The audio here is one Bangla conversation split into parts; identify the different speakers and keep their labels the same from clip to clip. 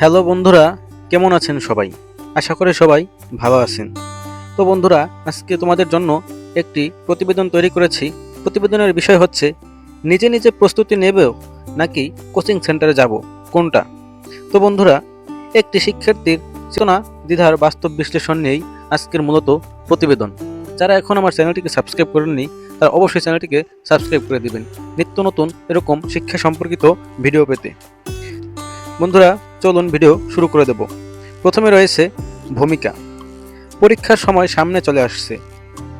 Speaker 1: হ্যালো বন্ধুরা, কেমন আছেন সবাই? আশা করে সবাই ভালো আছেন। তো বন্ধুরা, আজকে তোমাদের জন্য একটি প্রতিবেদন তৈরি করেছি। প্রতিবেদনের বিষয় হচ্ছে, নিজে নিজে প্রস্তুতি নেবেও নাকি কোচিং সেন্টারে যাব? কোনটা? তো বন্ধুরা, একটি শিক্ষার্থীর চেতনা, দ্বিধার বাস্তব বিশ্লেষণ নিয়েই আজকের মূলত প্রতিবেদন। যারা এখন আমার চ্যানেলটিকে সাবস্ক্রাইব করেননি, তারা অবশ্যই চ্যানেলটিকে সাবস্ক্রাইব করে দিবেন। নিত্য নতুন এরকম শিক্ষা সম্পর্কিত ভিডিও পেতে। বন্ধুরা চলুন ভিডিও শুরু করে দেব। প্রথমে রয়েছে ভূমিকা। পরীক্ষার সময় সামনে চলে আসছে।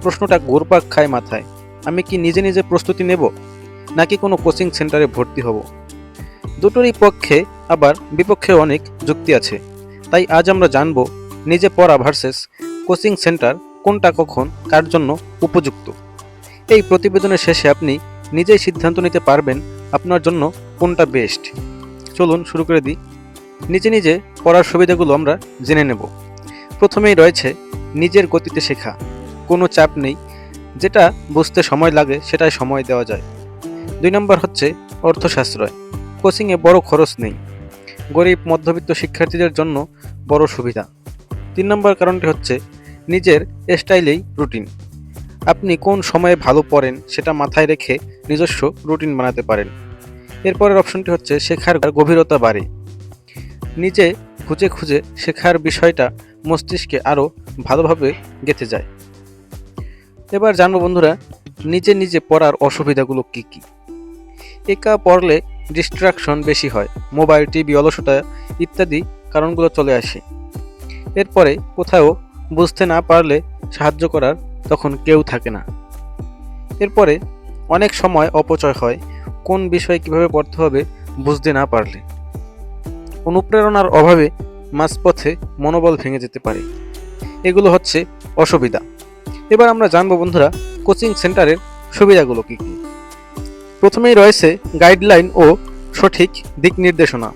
Speaker 1: প্রশ্নটা ঘুরপাক খায় মাথায়। আমি কি নিজে নিজে প্রস্তুতি নেব, নাকি কোনো কোচিং সেন্টারে ভর্তি হব? দুটোরই পক্ষে আবার বিপক্ষে অনেক যুক্তি আছে। তাই আজ আমরা জানব নিজে পড়া ভার্সেস কোচিং সেন্টার কোনটা কখন কার জন্য উপযুক্ত। এই প্রতিবেদনের শেষে আপনি নিজেই সিদ্ধান্ত নিতে পারবেন আপনার জন্য কোনটা বেস্ট চলুন শুরু করে দিই। নিজে নিজে পড়ার সুবিধাগুলো আমরা জেনে নেব। প্রথমেই রয়েছে নিজের গতিতে শেখা। কোনো চাপ নেই। যেটা বুঝতে সময় লাগে, সেটাই সময় দেওয়া যায়। দুই নম্বর হচ্ছে অর্থ সাশ্রয় কোচিংয়ে বড় খরচ নেই। গরিব, মধ্যবিত্ত শিক্ষার্থীদের জন্য বড় সুবিধা। তিন নম্বর কারণটি হচ্ছে নিজের স্টাইলেই রুটিন। আপনি কোন সময়ে ভালো পড়েন, সেটা মাথায় রেখে নিজস্ব রুটিন বানাতে পারেন। এরপরের অপশনটি হচ্ছে শেখার গভীরতা বাড়ে। নিজে খুঁজে খুঁজে শেখার বিষয়টা মস্তিষ্কে আরও ভালোভাবে গেঁথে যায়। এবার জানব বন্ধুরা, নিজে নিজে পড়ার অসুবিধাগুলো কি কি? একা পড়লে ডিস্ট্রাকশন বেশি হয় মোবাইল টিভি অলসতা ইত্যাদি কারণগুলো চলে আসে। এরপরে কোথাও বুঝতে না পারলে সাহায্য করার তখন কেউ থাকে না। এরপরে অনেক সময় অপচয় হয়, কোন বিষয়ে কীভাবে পড়তে হবে বুঝতে না পারলে। অনুপ্রেরণার অভাবে মাঝপথে মনোবল ভেঙে যেতে পারে। এগুলো হচ্ছে অসুবিধা। এবার আমরা জানব বন্ধুরা কোচিং সেন্টারের সুবিধাগুলো কী কী। প্রথমেই রয়েছে গাইডলাইন ও সঠিক দিক নির্দেশনা।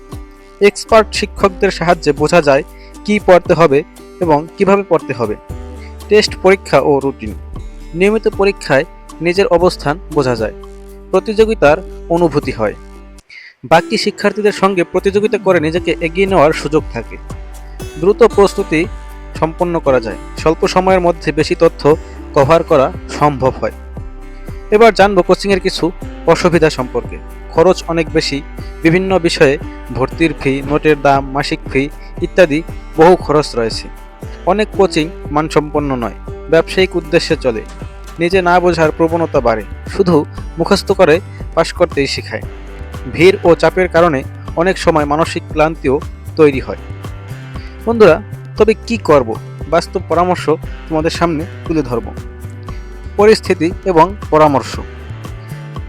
Speaker 1: এক্সপার্ট শিক্ষকদের সাহায্যে বোঝা যায় কি পড়তে হবে এবং কীভাবে পড়তে হবে। টেস্ট পরীক্ষা ও রুটিন। নিয়মিত পরীক্ষায় নিজের অবস্থান বোঝা যায়। প্রতিযোগিতার অনুভূতি হয়। বাকি শিক্ষার্থীদের সঙ্গে প্রতিযোগিতা করে নিজেকে এগিয়ে নেওয়ার সুযোগ থাকে। দ্রুত প্রস্তুতি সম্পন্ন করা যায়। স্বল্প সময়ের মধ্যে বেশি তথ্য কভার করা সম্ভব হয়। এবার জানব কোচিংয়ের কিছু অসুবিধা সম্পর্কে। খরচ অনেক বেশি, বিভিন্ন বিষয়ে ভর্তির ফি নোটের দাম, মাসিক ফি ইত্যাদি বহু খরচ রয়েছে। অনেক কোচিং মানসম্পন্ন নয়, ব্যবসায়িক উদ্দেশ্যে চলে। নিজে না বোঝার প্রবণতা বাড়ে, শুধু মুখস্থ করে পাশ করতেই শেখায়। ভিড় ও চাপের কারণে অনেক সময় মানসিক ক্লান্তিও তৈরি হয়। বন্ধুরা, তবে কি করব? বাস্তব পরামর্শ তোমাদের সামনে তুলে ধরব। পরিস্থিতি এবং পরামর্শ।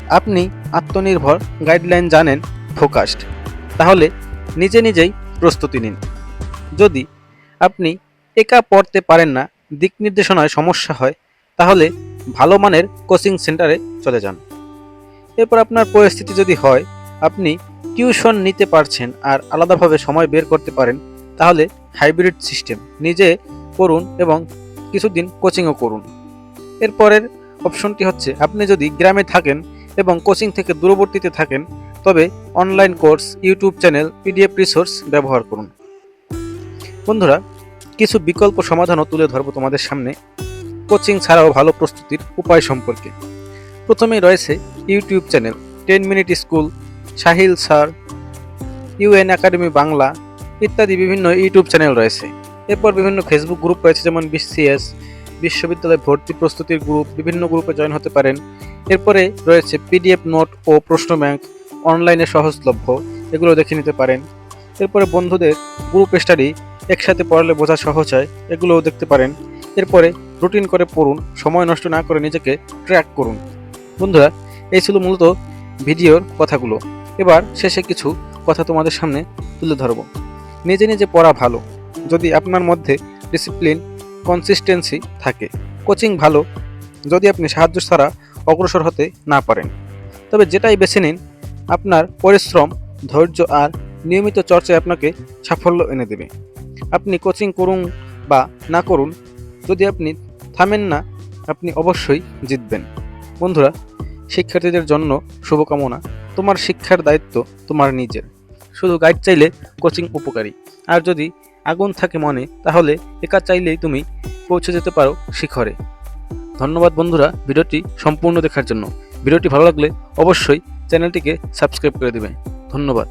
Speaker 1: আপনি আত্মনির্ভর গাইডলাইন জানেন ফোকাসড। তাহলে নিজে নিজেই প্রস্তুতি নিন। যদি আপনি একা পড়তে পারেন না, দিক নির্দেশনায় সমস্যা হয়, তাহলে ভালো মানের কোচিং সেন্টারে চলে যান। এরপর আপনার পরিস্থিতি যদি হয় আপনি টিউশন নিতে পারছেন আর আলাদাভাবে সময় বের করতে পারেন, তাহলে হাইব্রিড সিস্টেম। নিজে করুন এবং কিছুদিন কোচিংও করুন। এরপরের অপশনটি হচ্ছে, আপনি যদি গ্রামে থাকেন এবং কোচিং থেকে দূরবর্তীতে থাকেন, তবে online course, YouTube channel, PDF resource ব্যবহার করুন। বন্ধুরা, কিছু বিকল্প সমাধানও তুলে ধরবো তোমাদের সামনে। কোচিং ছাড়াও ভালো প্রস্তুতির উপায় সম্পর্কে। প্রথমেই রয়েছে YouTube channel, ten minute school Sahil sir, Unacademy Bangla ইত্যাদি বিভিন্ন ইউটিউব চ্যানেল রয়েছে। এরপর বিভিন্ন ফেসবুক গ্রুপ রয়েছে, যেমন বিসিএস, বিশ্ববিদ্যালয় ভর্তি প্রস্তুতির গ্রুপ, বিভিন্ন গ্রুপে জয়েন হতে পারেন। এরপরে রয়েছে পিডিএফ, নোট ও প্রশ্ন ব্যাংক, অনলাইনে সহজলভ্য, এগুলো দেখে নিতে পারেন। এরপরে বন্ধুদের গ্রুপ স্টাডি একসাথে পড়ালে বোঝা সহজ হয়, এগুলোও দেখতে পারেন। এরপরে রুটিন করে পড়ুন, সময় নষ্ট না করে নিজেকে ট্র্যাক করুন। বন্ধুরা, এই ছিল মূলত ভিডিওর কথাগুলো। এবার শেষে কিছু কথা তোমাদের সামনে তুলে ধরব। নিজে নিজে পড়া ভালো। যদি আপনার মধ্যে ডিসিপ্লিন কনসিস্টেন্সি থাকে কোচিং ভালো, যদি আপনি সাহায্য ছাড়া অগ্রসর হতে না পারেন, তবে যেটাই বেছে নিন, আপনার পরিশ্রম, ধৈর্য আর নিয়মিত চর্চায় আপনাকে সাফল্য এনে দেবে। আপনি কোচিং করুন বা না করুন, যদি আপনি থামেন না, আপনি অবশ্যই জিতবেন। বন্ধুরা, শিক্ষার্থীদের জন্য শুভকামনা। তোমার শিক্ষার দায়িত্ব তোমার নিজের। শুধু গাইড চাইলে কোচিং উপকারী। আর যদি আগুন থাকে মনে, তাহলে একা চাইলেই তুমি পৌঁছে যেতে পারো শিখরে। ধন্যবাদ বন্ধুরা ভিডিওটি সম্পূর্ণ দেখার জন্য। ভিডিওটি ভালো লাগলে অবশ্যই চ্যানেলটিকে সাবস্ক্রাইব করে দেবে। ধন্যবাদ।